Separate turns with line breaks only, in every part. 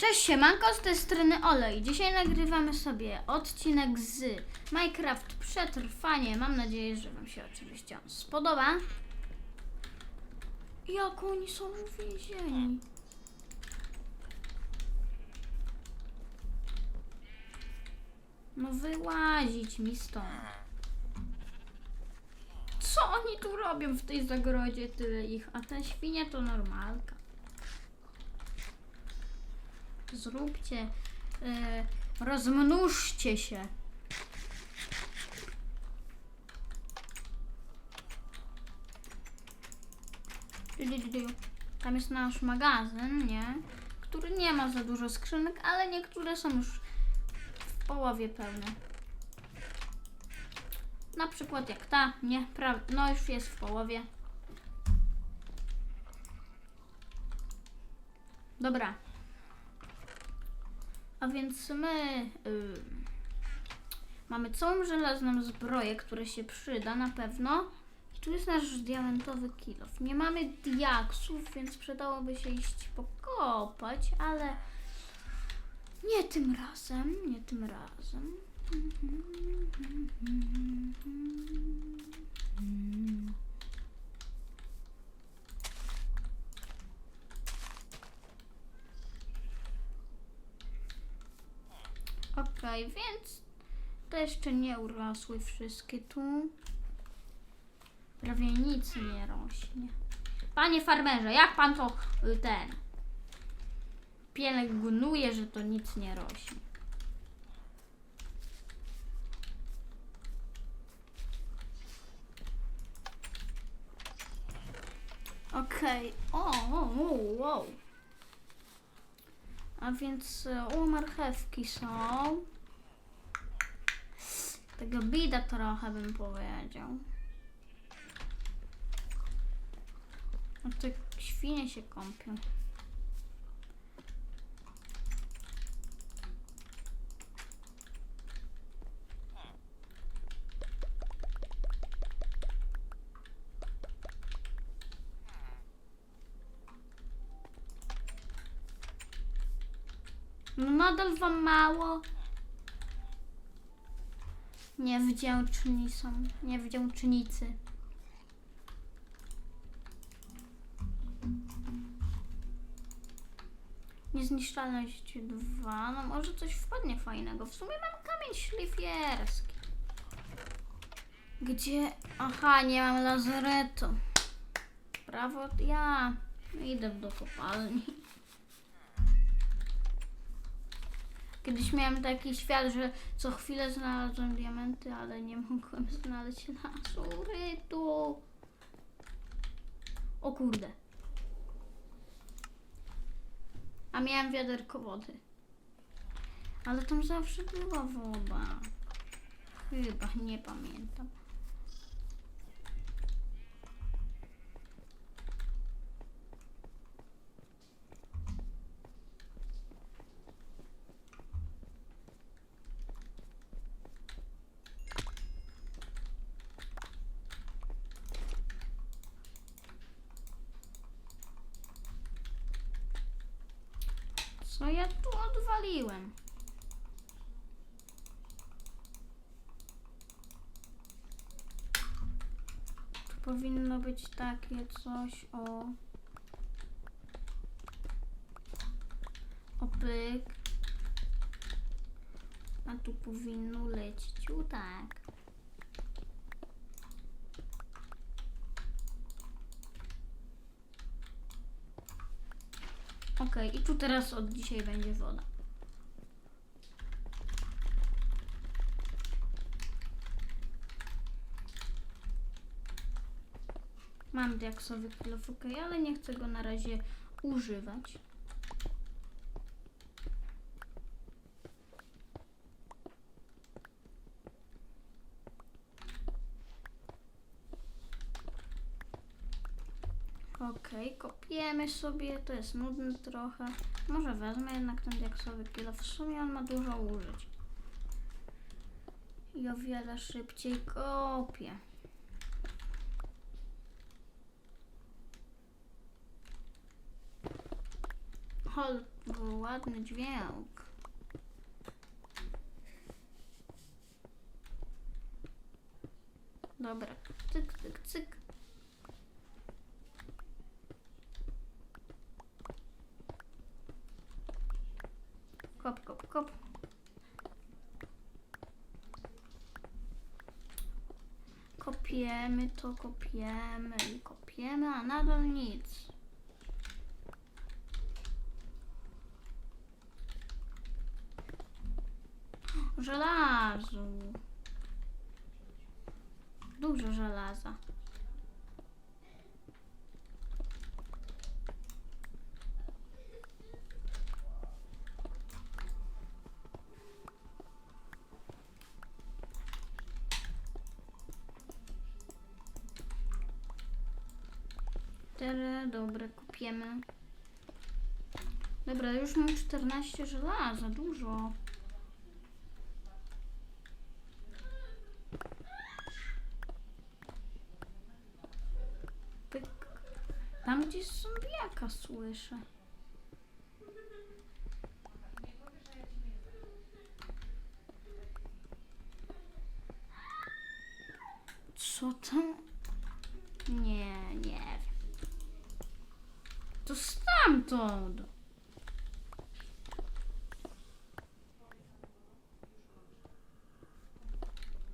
Cześć siemanko, z tej strony Olej. Dzisiaj nagrywamy sobie odcinek z Minecraft Przetrwanie. Mam nadzieję, że Wam się oczywiście on spodoba. Jak oni są uwięzieni? No wyłazić mi stąd. Co oni tu robią w tej zagrodzie? Tyle ich, a ta świnia to normalka. Zróbcie, e, rozmnóżcie się. Tam jest nasz magazyn, nie? Który nie ma za dużo skrzynek, ale niektóre są już w połowie pełne. Na przykład jak ta, nie? Pra- no już jest w połowie. Dobra. A więc my y, mamy całą żelazną zbroję, która się przyda na pewno. I tu jest nasz diamentowy kilof. Nie mamy diaksów, więc przydałoby się iść pokopać, ale nie tym razem, nie tym razem. Okej, więc to jeszcze nie urosły wszystkie tu. Prawie nic nie rośnie. Panie farmerze, jak pan to y, ten pielęgnuje, że to nic nie rośnie? Okej, o, o, o, wow. A więc e, u marchewki są. Tego bida trochę bym powiedział. A te świnie się kąpią. No nadal wam mało. Niewdzięczni są. Niewdzięcznicy. Niezniszczalność 2. No może coś wpadnie fajnego. W sumie mam kamień szlifierski. Gdzie? Aha, nie mam lazaretu. Prawo ja. Idę do kopalni. Kiedyś miałem taki świat, że co chwilę znalazłem diamenty, ale nie mogłem znaleźć lazurytu. O kurde. A miałem wiaderko wody. Ale tam zawsze była woda. Chyba, nie pamiętam. Co ja tu odwaliłem? Tu powinno być takie coś o... O pyk. A tu powinno lecieć o tak. Okej, i tu teraz od dzisiaj będzie woda. Mam diaksowy kilof, ale nie chcę go na razie używać. Okej, kopiemy sobie, to jest nudne trochę. Może wezmę jednak ten diaksowy kilo, w sumie on ma dużo użyć. I o wiele szybciej kopię. Hol, ładny dźwięk. Dobra, cyk, cyk, cyk. Kop, kop, kop. Kopiemy to, kopiemy i kopiemy, a nadal nic. Żelazu. 4, dobra, kupiemy. Dobra, już mam 14 żelaza, dużo. Pyk. Tam gdzieś zombiaka słyszę. Co tam? Nie, nie to stamtąd.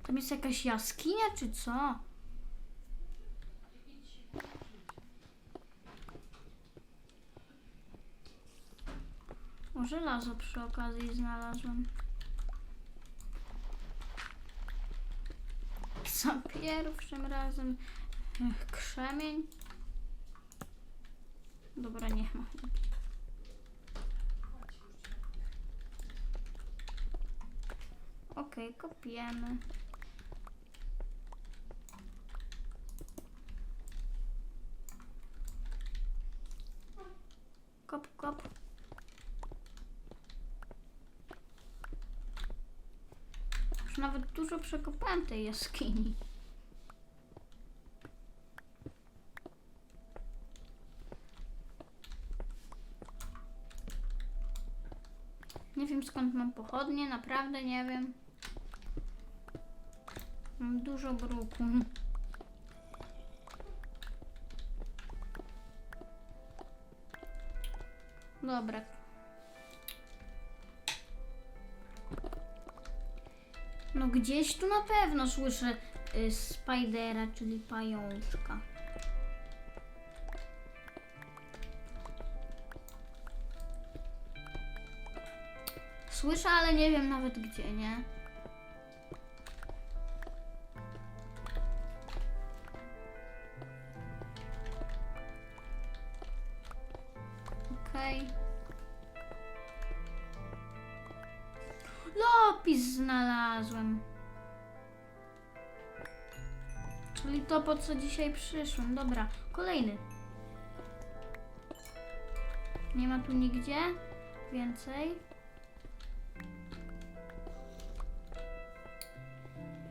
Tam jest jakaś jaskinia, czy co? O, żelazo przy okazji znalazłem. Za pierwszym razem Ech, krzemień. Dobra, nie ma. Okej, kopiemy. Kop, kop. Już nawet dużo przekopałem tej jaskini. Nie wiem skąd mam pochodnie, naprawdę nie wiem. Mam dużo bruku. Dobra. No gdzieś tu na pewno słyszę y, Spidera, czyli pajączka. Słyszę, ale nie wiem nawet gdzie, nie? Okej. Lapis znalazłem. Czyli to, po co dzisiaj przyszłem. Dobra, kolejny. Nie ma tu nigdzie więcej.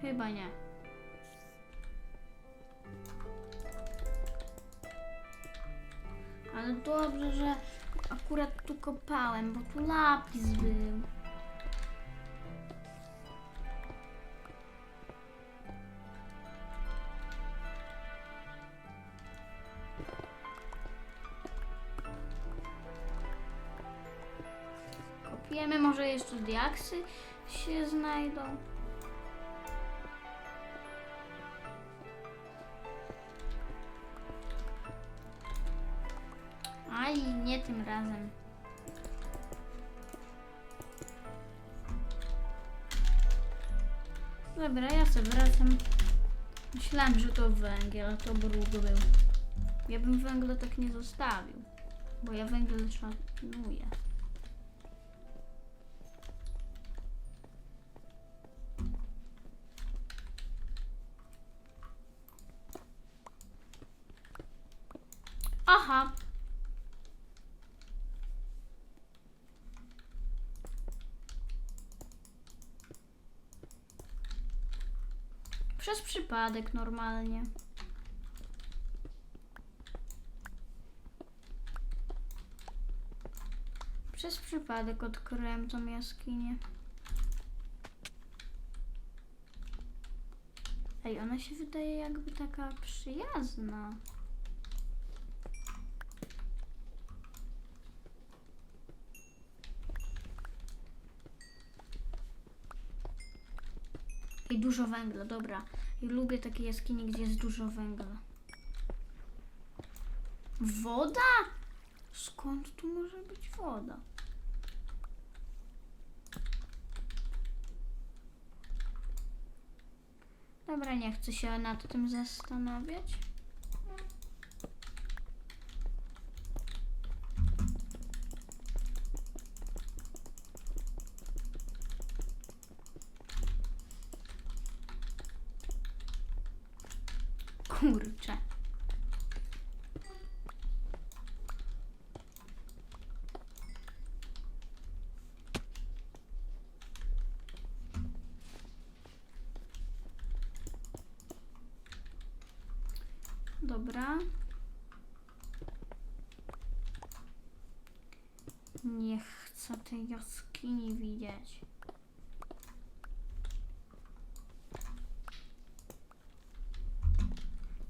Chyba nie. Ale dobrze, że akurat tu kopałem, bo tu lapis był. Kopiemy, może jeszcze diaksy się znajdą. Aj, nie tym razem. Dobra, ja sobie wracam. Myślałem, że to węgiel, to bruk był. Ja bym węgla tak nie zostawił, bo ja węgiel szanuję. Aha, Przez przypadek normalnie. przypadek odkryłem tą jaskinię. Ej, ona się wydaje jakby taka przyjazna. I dużo węgla, dobra. I lubię takie jaskinie, gdzie jest dużo węgla. Woda? Skąd tu może być woda? Dobra, nie chcę się nad tym zastanawiać. Kurczę. Dobra. Nie chcę tej jaskini widzieć.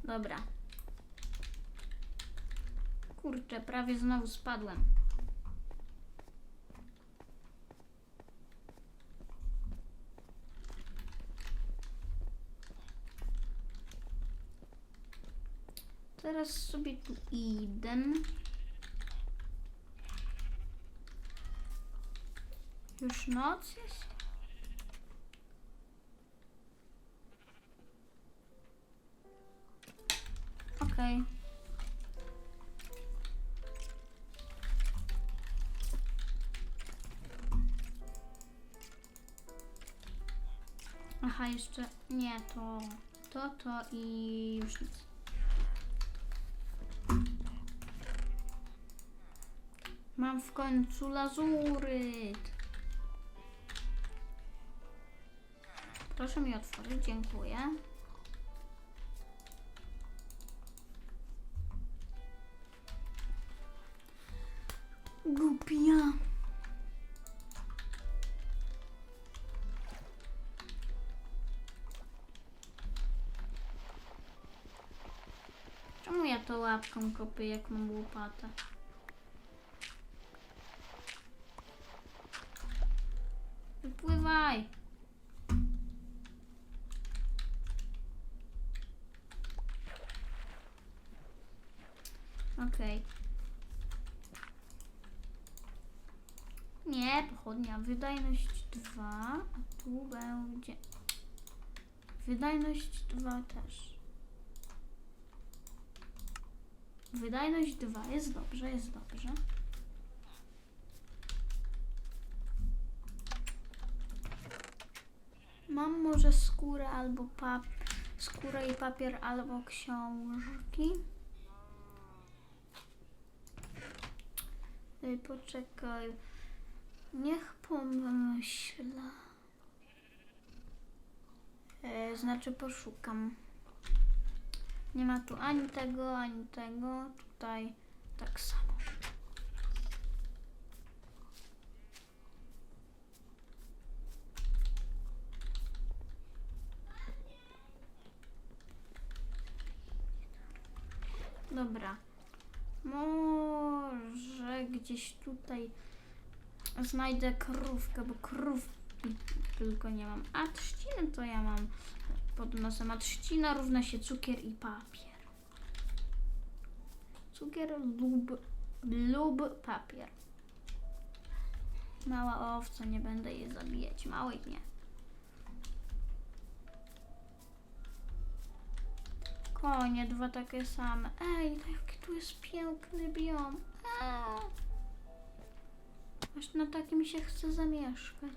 Dobra. Kurczę, prawie znowu spadłem. Teraz sobie tu idę. Już noc jest? Okej. Aha, jeszcze nie, to to, to i już nic. Mam w końcu lazuryt. Proszę mi otworzyć, dziękuję. Głupia. Czemu ja to łapką kopię, jak mam łopatę? Wypływaj! Okej. Nie, pochodnia. Wydajność 2, a tu będzie. Wydajność 2 też. Wydajność 2 jest dobrze, jest dobrze. Mam może skórę albo pap skórę i papier albo książki. Poczekaj. Niech pomyślę. E, znaczy poszukam. Nie ma tu ani tego, ani tego. Tutaj tak samo. Dobra. Może gdzieś tutaj znajdę krówkę, bo krów tylko nie mam. A trzciny to ja mam pod nosem. A trzcina równa się cukier i papier. Cukier lub, lub papier. Mała owca, nie będę jej zabijać. Małej nie. Konie, dwa takie same. Ej, jaki tu jest piękny biom. Eee. Aż na takim się chce zamieszkać.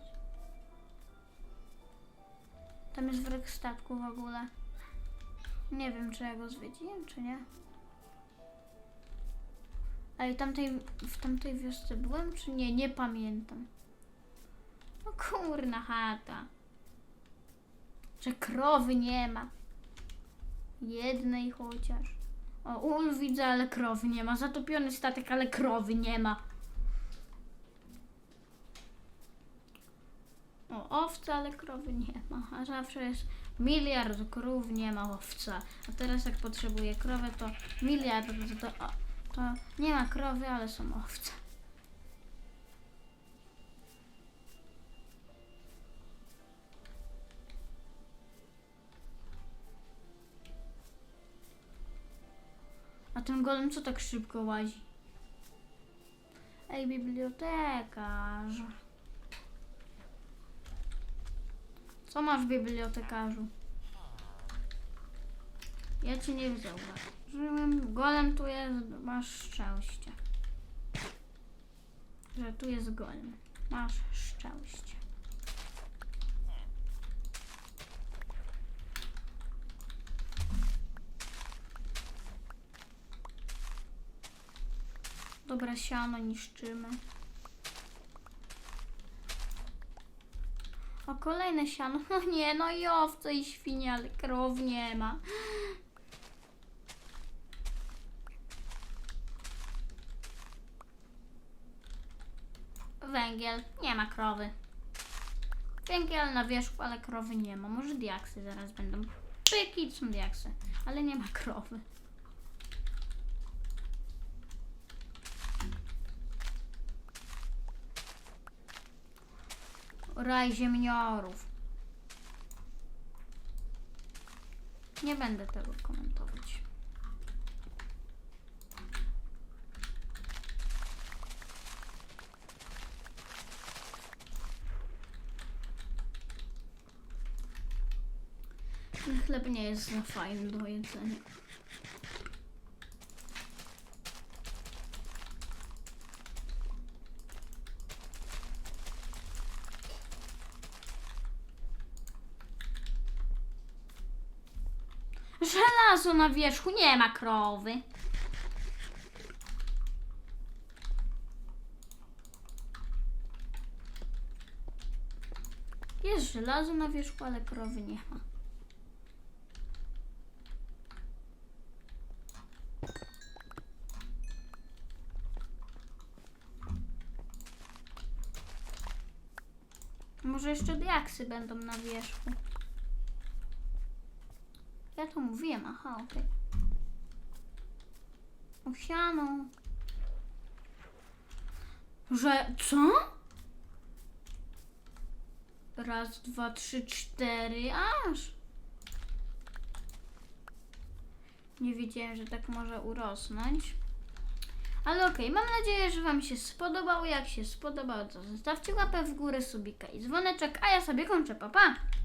Tam jest wryk statku w ogóle. Nie wiem, czy ja go zwiedziłem, czy nie. Ej, tamtej, w tamtej wiosce byłem, czy nie? Nie pamiętam. No kurna chata. Że krowy nie ma. Jednej chociaż. O, ul widzę, ale krowy nie ma. Zatopiony statek, ale krowy nie ma. są owce, ale krowy nie ma. A zawsze jest miliard krów, nie ma owca. A teraz jak potrzebuję krowę, to miliard to, o, to nie ma krowy, ale są owce. A ten golem co tak szybko łazi? Ej, bibliotekarz. Co masz, bibliotekarzu? Ja cię nie zauważyłem. Golem tu jest, masz szczęście. Że tu jest golem. Masz szczęście. Dobra, siano niszczymy. Kolejne siano. No nie, no i owce i świnie, ale krow nie ma. Węgiel, nie ma krowy. Węgiel na wierzchu, ale krowy nie ma. Może diaksy zaraz będą. Pyki są diaksy, ale nie ma krowy. Raj ziemniorów. Nie będę tego komentować. Ten chleb nie jest za fajny do jedzenia. Żelazo na wierzchu, nie ma krowy. Jest żelazo na wierzchu, ale krowy nie ma. Może jeszcze diaksy będą na wierzchu. Ja to mówiłem, aha, okej. Osiano. Że co? Raz, dwa, trzy, cztery, aż. Nie wiedziałem, że tak może urosnąć. Ale okej, mam nadzieję, że Wam się spodobało. Jak się spodobało, to zostawcie łapę w górę, subika i dzwoneczek, a ja sobie kończę, pa pa!